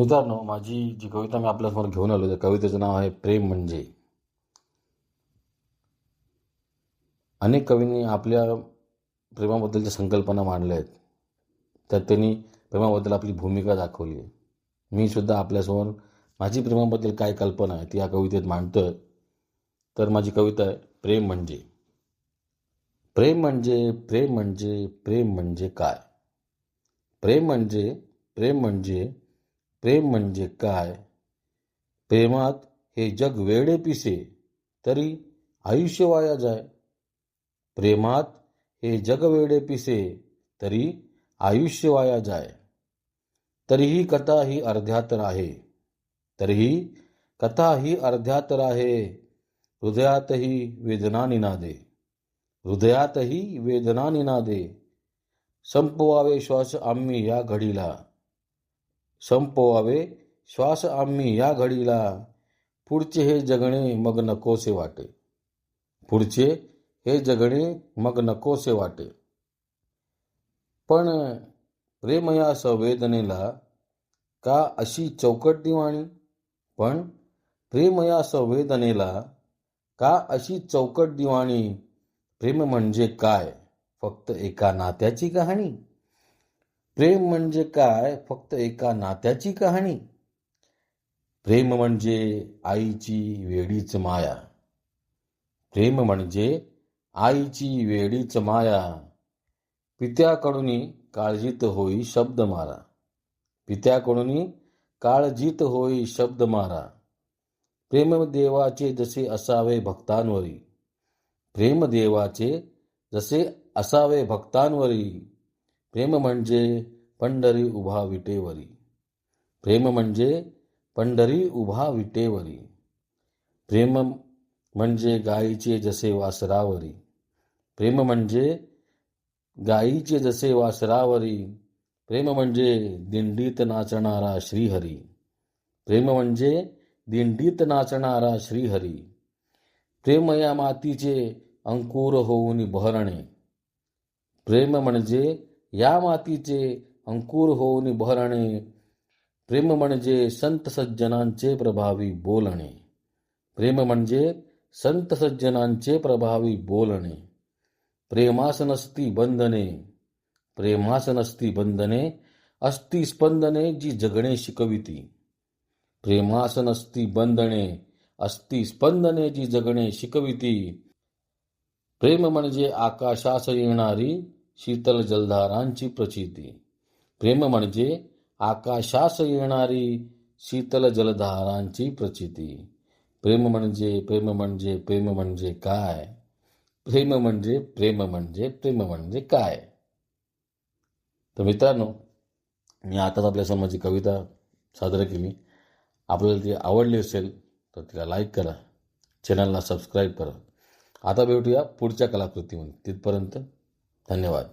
मित्रांनो माझी जी कविता मी आपल्यासमोर घेऊन आलो त्या कवितेचं नाव आहे प्रेम म्हणजे. अनेक कवींनी आपल्या प्रेमाबद्दलच्या संकल्पना मांडल्या आहेत. त्यात त्यांनी प्रेमाबद्दल आपली भूमिका दाखवली आहे. मी सुद्धा आपल्यासमोर माझी प्रेमाबद्दल काय कल्पना आहे ती या कवितेत मांडतोय. तर माझी कविता आहे प्रेम म्हणजे. प्रेम म्हणजे प्रेम म्हणजे प्रेम म्हणजे काय? प्रेम म्हणजे प्रेम म्हणजे प्रेम म्हणजे काय? प्रेमात हे जग वेडे पिसे तरी आयुष्य वाया जाय. प्रेमात हे जग वेडे पिसे तरी आयुष्य वाया जाय. तरीही कथा ही अर्ध्यातर आहे तरीही कथा ही अर्ध्यातर आहे हृदयातही वेदना निनादे हृदयातही वेदना निनादे संपवावे श्वास आम्ही या घडीला. संपवावे श्वास आम्ही या घडीला. पुढचे हे जगणे मग नकोसे वाटे. पुढचे हे जगणे मग नकोसे वाटे. पण प्रेम या संवेदनेला का अशी चौकट दिवाणी? पण प्रेम या संवेदनेला का अशी चौकट दिवाणी? प्रेम म्हणजे काय? फक्त एका नात्याची कहाणी? प्रेम म्हणजे काय? फक्त एका नात्याची कहाणी. प्रेम म्हणजे आईची वेडीच माया. प्रेम म्हणजे आईची वेडीच माया. पित्याकडून काळजीत होई शब्द मारा. पित्याकडून काळजीत होई शब्द मारा. प्रेम देवाचे जसे असावे भक्तांवरी. प्रेम देवाचे जसे असावे भक्तांवरी. प्रेम म्हणजे पंढरी उभा विटेवरी. प्रेम म्हणजे पंढरी उभा विटेवरी. प्रेम म्हणजे गायीचे जसे वासरावरी. प्रेम म्हणजे गायीचे जसे वासरावरी. प्रेम म्हणजे दिंडीत नाचणारा श्रीहरी. प्रेम म्हणजे दिंडीत नाचणारा श्रीहरी. प्रेम या मातीचे अंकुर होऊन बहरणे. प्रेम म्हणजे या मातीचे अंकुर होऊन बहरणे प्रेम म्हणजे संत सज्जनांचे प्रभावी बोलणे. प्रेम म्हणजे संत सज्जनांचे प्रभावी बोलणे. प्रेमास नसती बंधने प्रेमास नसती बंधने असती स्पंदने जी जगणे शिकविती. प्रेमास नसती बंधने असती स्पंदने जी जगणे शिकविती. प्रेम म्हणजे आकाशास येणारी शीतल जलधारांची प्रचिती. प्रेम म्हणजे आकाशास येणारी शीतल जलधारांची प्रचिती. प्रेम म्हणजे प्रेम म्हणजे प्रेम म्हणजे काय? प्रेम म्हणजे प्रेम म्हणजे प्रेम म्हणजे काय? तर मित्रांनो मी आताच आपल्या समोरची कविता सादर केली. आपल्याला ती आवडली असेल तर तिला लाईक करा. चॅनलला सबस्क्राईब करा. आता भेटूया पुढच्या कलाकृतीमध्ये तिथपर्यंत धन्यवाद.